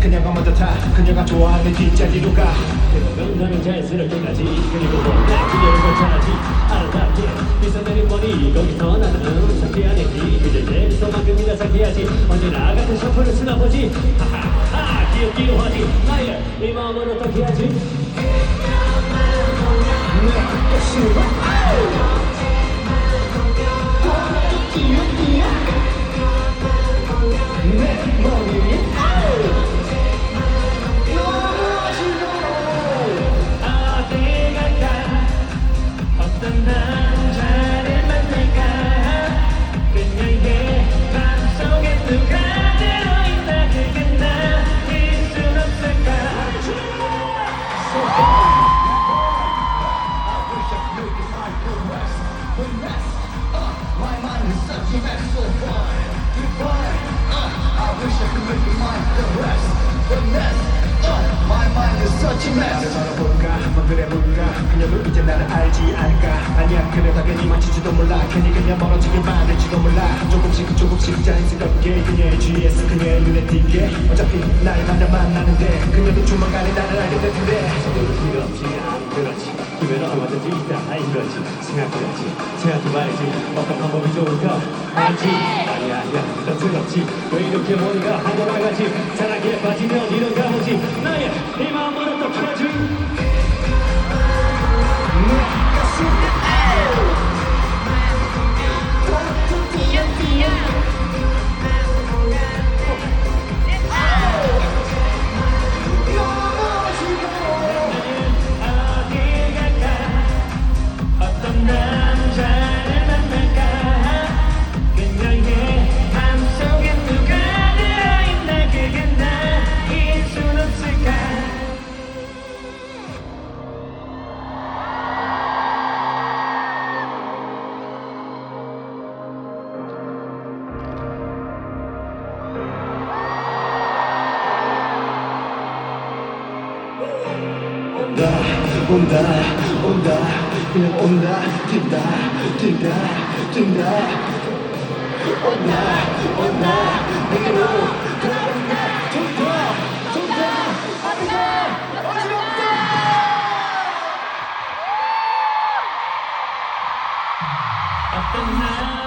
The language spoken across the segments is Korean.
그녀가 먼저 타 그녀가 좋아하는 뒷자리로 가. 대부분 나는 자연스럽게까지 그리고 뭔가 그녀를 괜찮아지. 아름답게 미소내린 머리 거기서 나는 상쾌한 얘기 그저 내 미소만큼이나 상쾌하지. 언제나 같은 셔플을 쓰나 보지? 하하하 귀엽기도 하지. 나의 이 마음은 어떻게 하지? 어디가 mind is such a mess 걸어볼까 한번 그래 볼까 그녀도 이제 나를 알지 않을까. 아니야 그러다 괜히 마치지도 몰라. 괜히 그냥 멀어지길 바랄지도 몰라. 조금씩 조금씩 자연스럽게 그녀의 GS 그녀의 눈에 띄게. 어차피 날 만나 만나는데 그녀도 조만간에 나를 알게 될 텐데. 안 그렇지. 기회는 얼마든지. 있다 아인 거지. 생각해야지. 생각해봐야지. 어떤 방법이 좋을까? 알지 아니야 아니야. 부담스럽지. 왜 이렇게 머리가 하늘나가지 온다 온다 온다. 그냥 온다 뛴다 뛴다 뛴다. 온다 온다. 내게로 돌아온다. 좋다 좋다. 어디가 어지럽다 어떤 남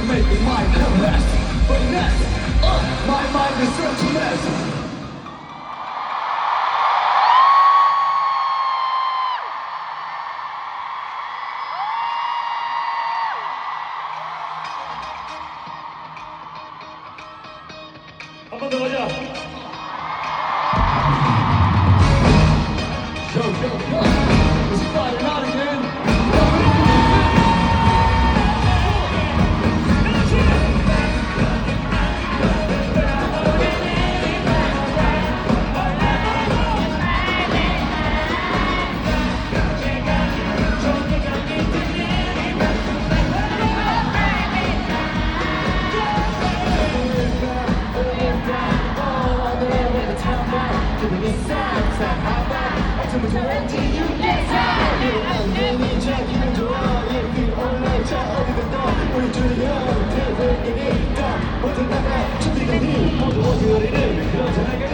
making my comeback. But next, uh, my mind is such a mess. Thank you.